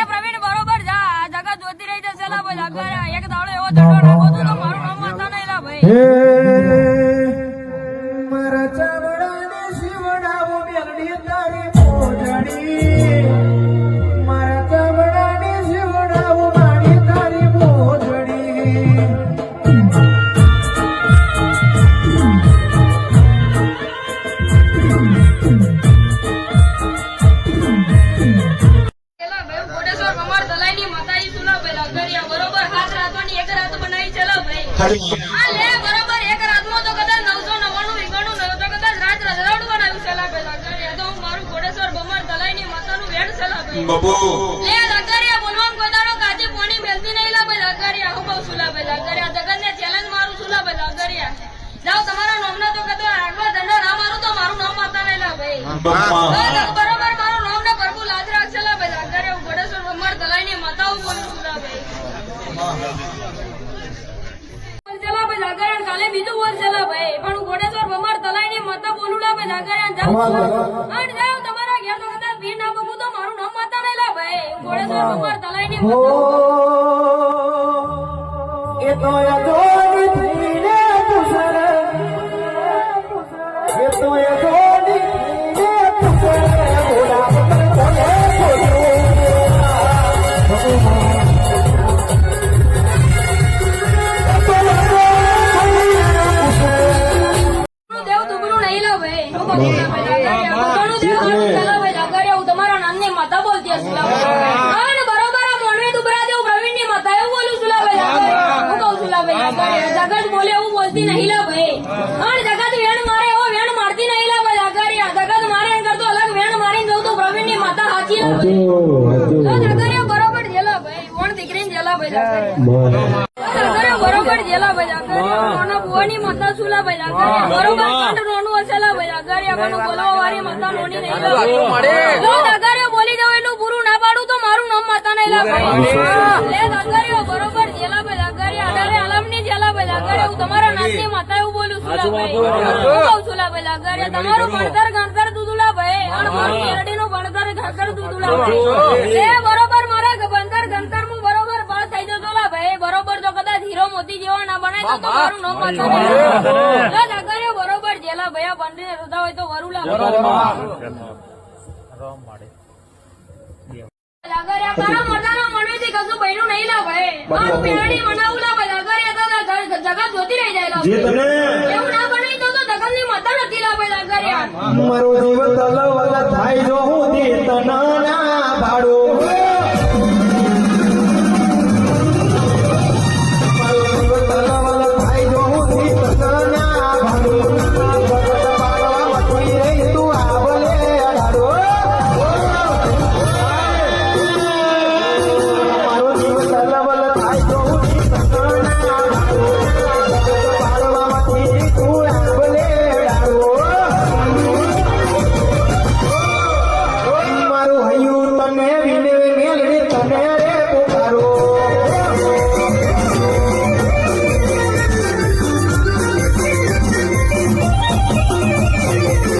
અરે પ્રવીણ બરોબર જા. આ જગત જોતી રહી જશે લા ભાઈ. એક દાડો એવો ધડો નાખો તો મારું નામ વાંધા નહીં લા ભાઈ. બાબુ. લે લાગારિયા બોલવામ કોઈ દાડો કાચી પોણી મેલતી નહીં લા ભાઈ લાગારિયા હું કહું સુલા ભાઈ લાગારિયા જગતને ચેલેન્જ મારું સુલા ભાઈ લાગારિયા જાઓ તમારા નામના તો કદો આગવા દંડો ના મારું તો મારું નામ માતા નહીં લા ભાઈ. વર્ષ પણ ઘોડેશ્વર ભમર દલાઈની માતા બોલું લા ભાઈ લાગારિયા જાઓ. અને તમારા ઘેર તો ના તો મારું નામ માતા નહીં લા ભાઈ. ઘોડેશ્વર ભમર દલાઈની ઓ એ તો થઈને તમારા નામની માતા બોલતી હશું લા ને બરોબર આ મોણવી દુબળા દેવ પ્રવીણની માતા એવું બોલું છું લા ભાઈ લાગારિયા. હું કહું છું લા ભાઈ લાગારિયા. જગત બોલે એવું બોલતી નહીં લા ભાઈ હા, જગત વેણ મારે એવો વેણ મારતી નહીં લા ભાઈ લાગારિયા. જગત મારે એમ કરતો અલગ વેણ મારીને જવું તો પ્રવીણની માતા હાચી લા બરોબર જેલા ભાઈ દીકરીને જેલા ભાઈ બરોબર જેલા ભાઈ માતા સુલા ભાઈ. બરોબર ભાઈ બોલવા વાળી માતા નોની નહીં લા ભાઈ. બોલી જાવ એટલું પૂરું ના પાડું તો મારું નામ માતા નહીં લા લે લાગારિયા બરોબર જેલા ભાઈ લાગારિયા. આલમની જેલા ભાઈ હું તમારા નાતની માતા એવું બોલું છું લા કહું છું લા ભાઈ તમારું ભણતર ગણતર દૂધુલા ભાઈ અને મારું શેરડીનું ભણતર ઘાઘર દૂધુલા ભાઈ. લે બરોબર મારા ભણતર ગણતર હું બરોબર પાસ થઈ જતો લા ભાઈ બરોબર જો કદાચ હીરો મોતી જેવા ના બનાય તો તો મારું નામ માતા નહીં. લે લાગારિયા બરોબર જેલા ભૈયા પંડીને રોધા હોય તો વરુલા લાગારિયા તારા મરદાનો મનવીથી કશું બન્યું નહીં લા ભાઈ. આ પેરડી મનાવું લા ભાઈ. લાગારિયા તો જગત જોતી રહી જાય એવું ના બનાવી તો તો માતા નથી લા ભાઈ લાગારિયા મારો જીવન તલવલ થાય જો હું